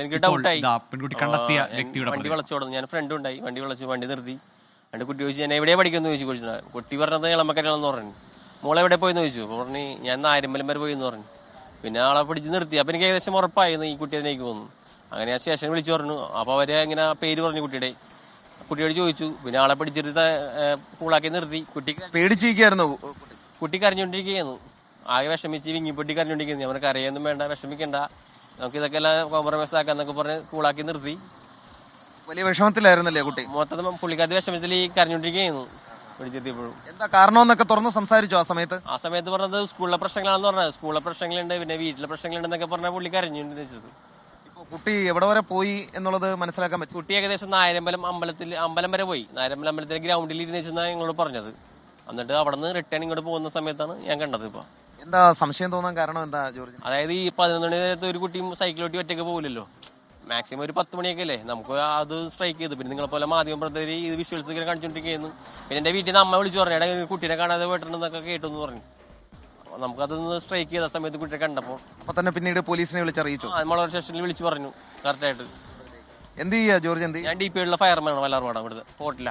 എനിക്ക് ഡൗട്ട് ഡൗട്ടായി ഇതാ പെൺകുട്ടി കണ്ടെത്തിയ വ്യക്തിയുടെ വണ്ടി പ്രതികരണം. വളച്ചോടുന്നു ഞാൻ ഫ്രണ്ട് ഉണ്ടായി. വണ്ടി വളച്ചു വണ്ടി നിർത്തി. രണ്ട് കുട്ടി ചോദിച്ചു ഞാൻ എവിടെ പഠിക്കുന്നു ചോദിച്ചു കുട്ടി കുട്ടി പറഞ്ഞത് ഇളമക്കരയാണെന്ന് പറഞ്ഞു. മോളെ എവിടെ പോയെന്ന്? ചോദിച്ചു. അപ്പോൾ പറഞ്ഞു ഞാൻ നായരമ്പലം വരെ പോയി എന്ന് പറഞ്ഞു. പിന്നെ ആളെ പിടിച്ച് നിർത്തി. അപ്പം എനിക്ക് ഏകദേശം ഉറപ്പായിരുന്നു ഈ കുട്ടി എനിക്ക് പോകുന്നു അങ്ങനെ ആ സ്റ്റേഷൻ വിളിച്ചു പറഞ്ഞു. അപ്പോൾ അവരെ ഇങ്ങനെ പേര് പറഞ്ഞു കുട്ടിയുടെ. കുട്ടിയോട് ചോദിച്ചു. പിന്നെ ആളെ പിടിച്ചിട്ട് കൂളാക്കി നിർത്തി. കുട്ടി പേടിച്ചിരിക്കായിരുന്നു കുട്ടി കരഞ്ഞോണ്ടിരിക്കുകയായിരുന്നു ആകെ വിഷമിച്ച് വിങ്ങിപ്പൊട്ടി കരഞ്ഞോണ്ടിരിക്കുന്നു അവർക്ക് അറിയൊന്നും വേണ്ട വിഷമിക്കണ്ട. നമുക്ക് ഇതൊക്കെ എല്ലാം കോംപ്രമൈസ് ആക്കാം എന്നൊക്കെ പറഞ്ഞ് കൂളാക്കി നിർത്തി. വലിയ വിഷമത്തിലായിരുന്നല്ലേ കുട്ടി? മൊത്തം പുള്ളിക്കാരി വിഷമത്തിൽ ഈ കരഞ്ഞോണ്ടിരിക്കുകയായിരുന്നു പിടിച്ചെത്തിയപ്പോഴും. എന്താ കാരണമെന്നൊക്കെ തുറന്ന് സംസാരിച്ചു ആ സമയത്ത്? ആ സമയത്ത് പറഞ്ഞത് സ്കൂളിലെ പ്രശ്നങ്ങളാണെന്ന് പറഞ്ഞത്. സ്കൂളിലെ പ്രശ്നങ്ങളുണ്ട് പിന്നെ വീട്ടിലെ പ്രശ്നങ്ങളുണ്ടെന്നൊക്കെ പറഞ്ഞാൽ പുള്ളി കരഞ്ഞോണ്ട് വെച്ചത് ഇപ്പൊ കുട്ടി എവിടെ വരെ പോയി എന്നുള്ളത് മനസ്സിലാക്കാൻ പറ്റും? കുട്ടി ഏകദേശം നായരമ്പലം അമ്പലത്തിൽ അമ്പലം വരെ പോയി. നായരമ്പലം അമ്പലത്തിലെ ഗ്രൗണ്ടിൽ ഇരുന്ന് വെച്ചെന്നാണ് ഞങ്ങളോട് പറഞ്ഞത്. എന്നിട്ട് അവിടെ നിന്ന് റിട്ടേൺ ഇങ്ങോട്ട് പോകുന്ന സമയത്താണ് ഞാൻ കണ്ടത് ഇപ്പോൾ എന്താ സംശയം തോന്നാൻ കാരണം എന്താ ജോർജ് അതായത് ഈ പതിനൊന്ന് മണി നേരത്തെ ഒരു കുട്ടിയും സൈക്കിളോട്ടി ഒറ്റയ്ക്ക് പോകില്ലല്ലോ മാക്സിമം ഒരു പത്ത് മണിയൊക്കെ അല്ലേ? നമുക്ക് അത് സ്ട്രൈക്ക് ചെയ്തു. പിന്നെ നിങ്ങളെ പോലെ മാധ്യമ പ്രവർത്തകർ ഈ വിഷ്വൽസ് ഇങ്ങനെ കാണിച്ചുകൊണ്ടിരിക്കുന്നു പിന്നെ എന്റെ വീട്ടിൽ നിന്ന് അമ്മ വിളിച്ചു പറഞ്ഞു എടാ കുട്ടീനെ കാണാതെ പോയിട്ടുണ്ടെന്നൊക്കെ കേട്ടു എന്ന് പറഞ്ഞു. അപ്പോൾ നമുക്കതൊന്ന് സ്ട്രൈക്ക് ചെയ്ത സമയത്ത് കുട്ടിയെ കണ്ടപ്പോൾ അപ്പൊ തന്നെ പിന്നീട് പോലീസിനെ വിളിച്ചറിയിച്ചു നമ്മളെ സ്റ്റേഷനിൽ വിളിച്ചു പറഞ്ഞു കറക്റ്റായിട്ട് എന്ത് ചെയ്യാ ജോർജ് എന്ത് ചെയ്യ ഞാൻ ഡി പി ഉള്ള ഫയർമാനാണ് ആണ് ഇവിടുത്തെ പോർട്ടില്ല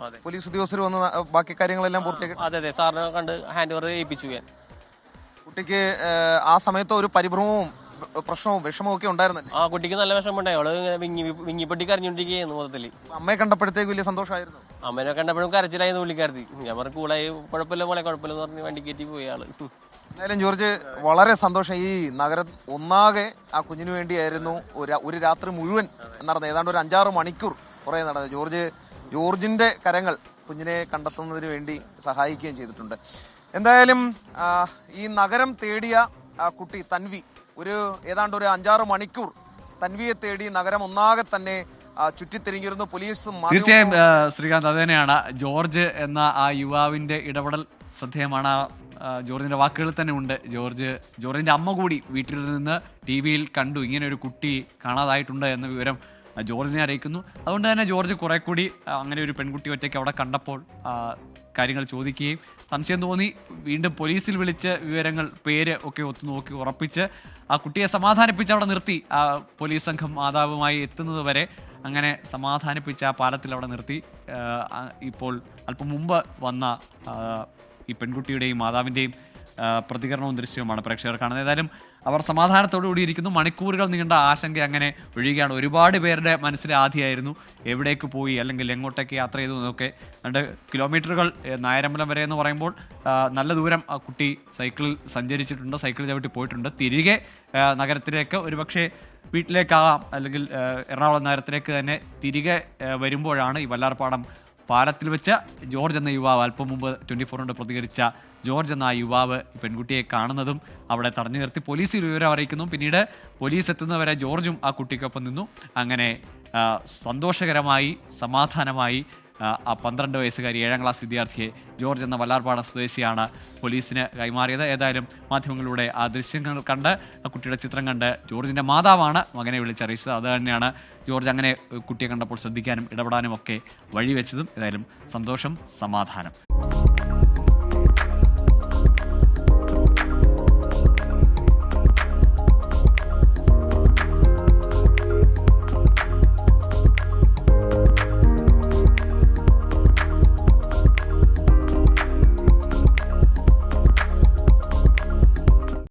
അതെ. പോലീസ് ഉദ്യോഗസ്ഥർ വന്ന് ന- ബാക്കി കാര്യങ്ങളെല്ലാം പൂർത്തിയാക്കി അതെ അതെ. സാറിനെ കണ്ട് ഹാൻഡ് ഓവർ ഏൽപ്പിച്ചു ഞാൻ. കുട്ടിക്ക് ആ സമയത്ത് ഒരു പരിഭ്രമവും പ്രശ്നവും വിഷമവും ഒക്കെ ഉണ്ടായിരുന്നല്ലേ? ആ കുട്ടിക്ക് നല്ല വിഷമമുണ്ടായി. അവൾ വിങ്ങി വിങ്ങിപ്പൊട്ടി അപ്പൊ അമ്മയെ കണ്ടപ്പോഴത്തേക്ക് വലിയ സന്തോഷമായിരുന്നു? അമ്മേനെ കണ്ടപ്പോഴും കരച്ചിലായിരുന്നു പുള്ളിക്കാരത്തി. ഞാൻ പറഞ്ഞു കൂളായി കുഴപ്പമില്ല മോളെ കുഴപ്പമില്ല എന്ന് പറഞ്ഞ് വണ്ടി കയറ്റി പോയി ആൾ. എന്തായാലും ജോർജ് വളരെ സന്തോഷം. ഈ നഗര ഒന്നാകെ ആ കുഞ്ഞിന് വേണ്ടിയായിരുന്നു ഒരു ഒരു രാത്രി മുഴുവൻ നടന്നത്. ഏതാണ്ട് ഒരു അഞ്ചാറ് മണിക്കൂർ കുറേ നടന്നത്. ജോർജ് ജോർജിന്റെ കരങ്ങൾ കുഞ്ഞിനെ കണ്ടെത്തുന്നതിന് വേണ്ടി സഹായിക്കുകയും ചെയ്തിട്ടുണ്ട്. എന്തായാലും ഈ നഗരം തേടിയ കുട്ടി തൻവി ഒരു ഏതാണ്ട് ഒരു അഞ്ചാറ് മണിക്കൂർ തൻവിയെ തേടി നഗരം ഒന്നാകെ തന്നെ ചുറ്റിത്തിരിഞ്ഞിരുന്നു. പോലീസ് തീർച്ചയായും ശ്രീകാന്ത് അത് തന്നെയാണ്. ജോർജ് എന്ന ആ യുവാവിന്റെ ഇടപെടൽ ശ്രദ്ധേയമാണ്. ജോർജിന്റെ വാക്കുകളിൽ തന്നെ ഉണ്ട്. ജോർജ് ജോർജിന്റെ അമ്മ കൂടി വീട്ടിൽ നിന്ന് ടി വിയിൽ കണ്ടു. ഇങ്ങനെ ഒരു കുട്ടി കാണാതായിട്ടുണ്ട് എന്ന വിവരം ജോർജിനെ അറിയിക്കുന്നു. അതുകൊണ്ട് തന്നെ ജോർജ് കുറെ കൂടി അങ്ങനെ ഒരു പെൺകുട്ടി ഒറ്റയ്ക്ക് അവിടെ കണ്ടപ്പോൾ കാര്യങ്ങൾ ചോദിക്കുകയും സംശയം തോന്നി. വീണ്ടും പോലീസിൽ വിളിച്ച് വിവരങ്ങൾ പേര് ഒക്കെ ഒത്തു നോക്കി ഉറപ്പിച്ച് ആ കുട്ടിയെ സമാധാനിപ്പിച്ച് അവിടെ നിർത്തി. ആ പോലീസ് സംഘം മാതാവുമായി എത്തുന്നത് വരെ അങ്ങനെ സമാധാനിപ്പിച്ച് ആ പാലത്തിൽ അവിടെ നിർത്തി. ഇപ്പോൾ അല്പം മുമ്പ് വന്ന ഈ പെൺകുട്ടിയുടെയും മാതാവിന്റെയും പ്രതികരണവും ദൃശ്യവുമാണ് പ്രേക്ഷകർ കാണുന്നത്. ഏതായാലും അവർ സമാധാനത്തോടു കൂടി ഇരിക്കുന്നു മണിക്കൂറുകൾ നീണ്ട ആശങ്ക അങ്ങനെ ഒഴിയുകയാണ്. ഒരുപാട് പേരുടെ മനസ്സിലെ ആധിയായിരുന്നു. എവിടേക്ക് പോയി അല്ലെങ്കിൽ എങ്ങോട്ടേക്ക് യാത്ര ചെയ്തു എന്നൊക്കെ. രണ്ട് കിലോമീറ്ററുകൾ നായരമ്പലം വരെ എന്ന് പറയുമ്പോൾ നല്ല ദൂരം ആ കുട്ടി സൈക്കിളിൽ സഞ്ചരിച്ചിട്ടുണ്ട്. സൈക്കിൾ ചവിട്ടി പോയിട്ടുണ്ട്. തിരികെ നഗരത്തിലേക്ക് ഒരുപക്ഷെ വീട്ടിലേക്കാകാം അല്ലെങ്കിൽ എറണാകുളം നഗരത്തിലേക്ക് തന്നെ തിരികെ വരുമ്പോഴാണ് ഈ വല്ലാർപാടം പാലത്തിൽ വെച്ച് ജോർജ് എന്ന യുവാവ് അല്പം മുമ്പ് ട്വന്റി ഫോറിനോട് പ്രതികരിച്ച ജോർജ് എന്ന യുവാവ് പെൺകുട്ടിയെ കാണുന്നതും അവിടെ തടഞ്ഞു നിർത്തി പോലീസിൽ വിവരം അറിയിക്കുന്നു. പിന്നീട് പോലീസ് എത്തുന്നവരെ ജോർജും ആ കുട്ടിക്കൊപ്പം നിന്നു. അങ്ങനെ സന്തോഷകരമായി സമാധാനമായി ആ, പന്ത്രണ്ട് വയസ്സുകാരി ഏഴാം ക്ലാസ് വിദ്യാർത്ഥിയെ ജോർജ് എന്ന വല്ലാർപാട സ്വദേശിയാണ് പോലീസിന് കൈമാറിയത്. ഏതായാലും മാധ്യമങ്ങളിലൂടെ ആ ദൃശ്യങ്ങൾ കണ്ട് കുട്ടിയുടെ ചിത്രം കണ്ട് ജോർജിന്റെ മാതാവാണ് മകനെ വിളിച്ചറിയിച്ചത്. അത് തന്നെയാണ് ജോർജ് അങ്ങനെ കുട്ടിയെ കണ്ടപ്പോൾ ശ്രദ്ധിക്കാനും ഇടപെടാനും ഒക്കെ വഴിവെച്ചതും. ഏതായാലും സന്തോഷം സമാധാനം.